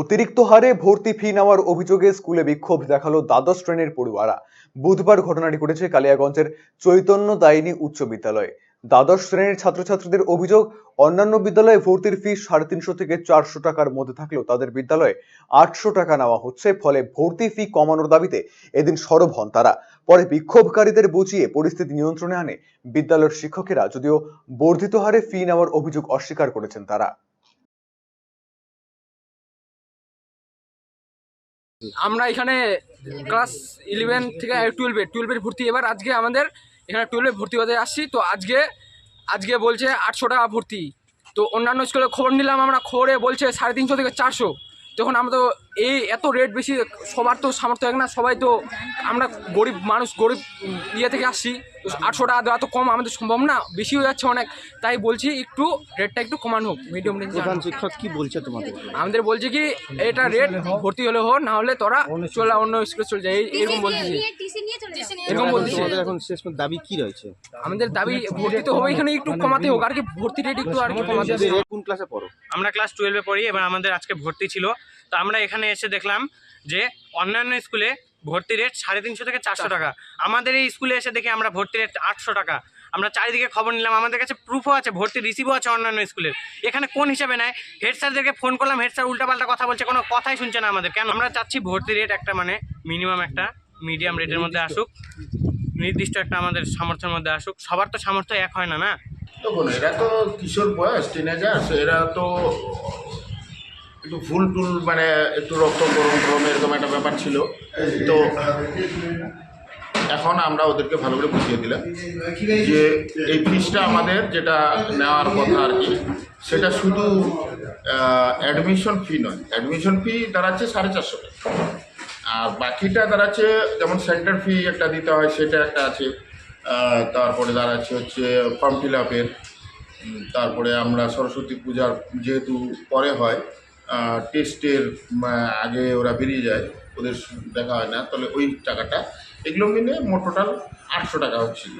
অতিরিক্ত হারে ভর্তি ফি নেওয়ার অভিযোগে স্কুলে বিক্ষোভ দেখাল দ্বাদশ শ্রেণির পড়ুয়ারা। বুধবার ঘটনাটি ঘটেছে কালিয়াগঞ্জের চৈতন্য দায়িনী উচ্চ বিদ্যালয়ে। দ্বাদশ শ্রেণির ছাত্রছাত্রীদের অভিযোগ, অন্যান্য বিদ্যালয়ে ভর্তির ফি সাড়ে তিনশো থেকে চারশো টাকার মধ্যে থাকলেও তাদের বিদ্যালয়ে আটশো টাকা নেওয়া হচ্ছে, ফলে ভর্তি ফি কমানোর দাবিতে এদিন সরব হন তারা। পরে বিক্ষোভকারীদের বুঝিয়ে পরিস্থিতি নিয়ন্ত্রণে আনে বিদ্যালয়ের শিক্ষকেরা, যদিও বর্ধিত হারে ফি নেওয়ার অভিযোগ অস্বীকার করেছেন তারা। আমরা এখানে ক্লাস ইলেভেন থেকে টুয়েলভে টুয়েলভের ভর্তি। এবার আজকে আমাদের এখানে টুয়েলভে ভর্তি হতে আসছি তো আজকে আজকে বলছে আটশো টাকা ভর্তি। তো অন্যান্য স্কুলে খবর নিলাম আমরা, খবরে বলছে সাড়ে তিনশো থেকে চারশো। তখন আমরা তো এই এত রেট বেশি সবার তো সামর্থ্য এক না সবাই তো আমরা গরিব মানুষ গরিব ইয়ে থেকে আসছি আটশো টাকা দেওয়া তো কম আমাদের সম্ভব না বেশি হয়ে যাচ্ছে অনেক তাই বলছি একটু রেটটা একটু কমানো হোক মিডিয়াম রেঞ্জ প্রধান শিক্ষক কি বলছে তোমাদের? আমাদের বলছে কি এটা রেট ভর্তি হলে হোক না হলে তোরা চলে অন্য স্কুলে চলে যায় এই- এরকম বলতেছে। টিসি নিয়ে চলে যাও। এরকম বলতেছে। তোমাদের এখন শেষ দাবি কি রয়েছে? আমাদের দাবি ভর্তি তো হবে এখানে একটু কমাতে হোক আর কি ভর্তি রেট একটু আর কি কমাতে কোন ক্লাসে পড়ো? আমরা ক্লাস টুয়েলভে পড়ি এবার আমাদের আজকে ভর্তি ছিল তো আমরা এখানে এসে দেখলাম যে অন্যান্য স্কুলে ভর্তি রেট সাড়ে তিনশো থেকে চারশো টাকা। আমাদের এই স্কুলে এসে দেখি আমরা ভর্তি রেট আটশো টাকা। আমরা চারিদিকে খবর নিলাম আমাদের কাছে প্রুফও আছে ভর্তি রিসিভও আছে অন্যান্য স্কুলের। এখানে কোন হিসাবে নেয়? হেড স্যারদেরকে ফোন করলাম হেড স্যার উল্টাপাল্টা কথা বলছে কোনো কথাই শুনছে না আমাদের। কেন? আমরা চাচ্ছি ভর্তি রেট একটা মানে মিনিমাম একটা মিডিয়াম রেটের মধ্যে আসুক নির্দিষ্ট একটা আমাদের সামর্থ্যের মধ্যে আসুক। সবার তো সামর্থ্য এক হয় না না? দেখুন এরা তো কিশোর বয়স টিনেজার এরা তো একটু ফুল টুল মানে একটু রক্ত গরম গরম এরকম একটা ব্যাপার ছিল। তো এখন আমরা ওদেরকে ভালো করে বুঝিয়ে দিলাম যে এই ফিসটা আমাদের যেটা নেওয়ার কথা আর কি, সেটা শুধু অ্যাডমিশন ফি নয়। অ্যাডমিশন ফি দাঁড়াচ্ছে সাড়ে চারশো টাকা। আর বাকিটা দাঁড়াচ্ছে, যেমন সেন্টার ফি একটা দিতে হয়, সেটা একটা আছে। তারপরে দাঁড়াচ্ছে হচ্ছে ফর্ম ফিল আপের তারপরে আমরা সরস্বতী পূজার যেহেতু পরে হয় টেস্টের আগে ওরা বেরিয়ে যায়, ওদের দেখা হয় না। তাহলে ওই টাকাটা এগুলো মিলে মোট টোটাল আটশো টাকা হচ্ছিল।